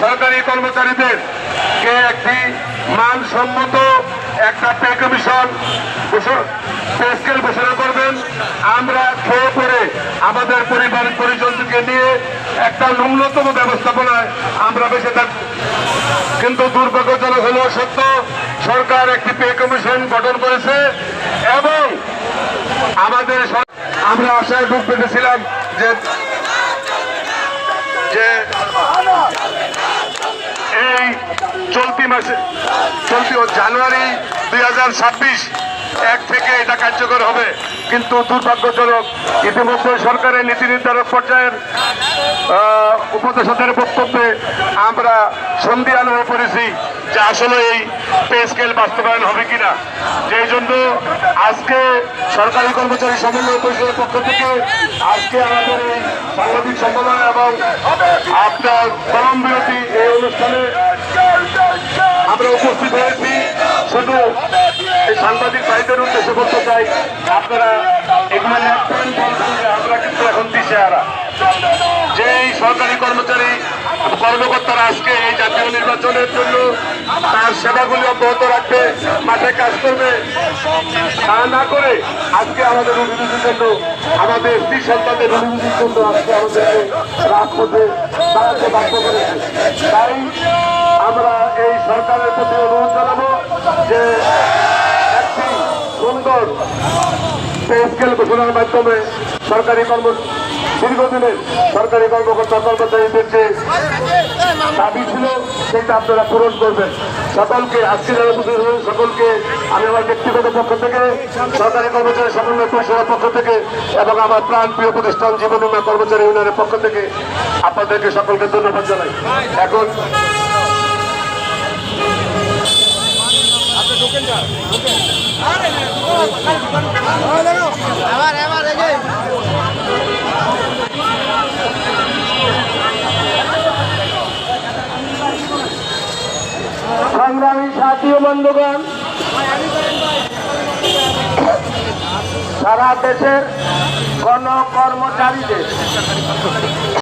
সরকার কর্মচারীদের কে একটি মানসম্মত একটা পে কমিশন পে স্কেল ঘোষণা করবেন। আমরা খেয়ে পড়ে আমাদের পরিবার পরিজনকে নিয়ে একটা ন্যূনতম ব্যবস্থাপনায় আমরা বেঁচে থাকব। কিন্তু দুর্ভাগ্যজনক হলেও সত্য, সরকার একটি পে কমিশন গঠন করেছে এবং আমাদের আমরা আশায় বুক পেতেছিলাম যে চলতি মাসে চলতি জানুয়ারি দুই এক থেকে এটা কার্যকর হবে। কিন্তু দুর্ভাগ্যজনক ইতিমধ্যে সরকারের নীতি নির্ধারক পর্যায়ের আহ, উপদেষ্টাদের বক্তব্যে আমরা সন্ধিয়ান হয়ে পড়েছি যে আসলে এই পে স্কেল বাস্তবায়ন হবে কিনা। যেই জন্য আজকে সরকারি কর্মচারী সমন্বয় পরিষদের পক্ষ থেকে আজকে আমাদের এই সাংবাদিক সম্মেলন এবং আপনার কলম বিরতি এই অনুষ্ঠানে আমরা শুধু এই সাংবাদিক ভাইদের উদ্দেশ্যে বলতে চাই, আপনারা এগুলো বলবেন যে আমরা কিন্তু এখন দিশেহারা। যে এই সরকারি কর্মচারী কর্মকর্তারা আজকে এই জাতীয় নির্বাচনের জন্য তার সেবাগুলি অব্যাহত রাখবে, মাঠে কাজ করবে, তা না করে আজকে আমাদের অভিযোগের জন্য, আমাদের স্ত্রী সন্তানদের অভিযোগের জন্য আজকে আমাদেরকে রাজপথে দাঁড়াতে বাধ্য করেছে। তাই আমরা এই সরকারের প্রতি যে একটি সুন্দর পে স্কেল ঘোষণার মাধ্যমে সরকারি কর্ম দীর্ঘদিনের সরকারি কর্মকর্তা কর্মচারীদের যে দাবি ছিল, সেটা আপনারা পূরণ করবেন। সকলকে আজকে যারা সকলকে আমি আমার ব্যক্তিগত পক্ষ থেকে, সরকারি কর্মচারী সমন্বয় পরিষদের পক্ষ থেকে এবং আমার প্রাণ প্রিয় প্রতিষ্ঠান জীবন কর্মচারী ইউনিয়নের পক্ষ থেকে আপনাদেরকে সকলকে ধন্যবাদ জানাই। এখন আবার আবার এই যে সংগ্রামী সাথী বন্ধুগণ সারা দেশের গণ কর্মচারীদের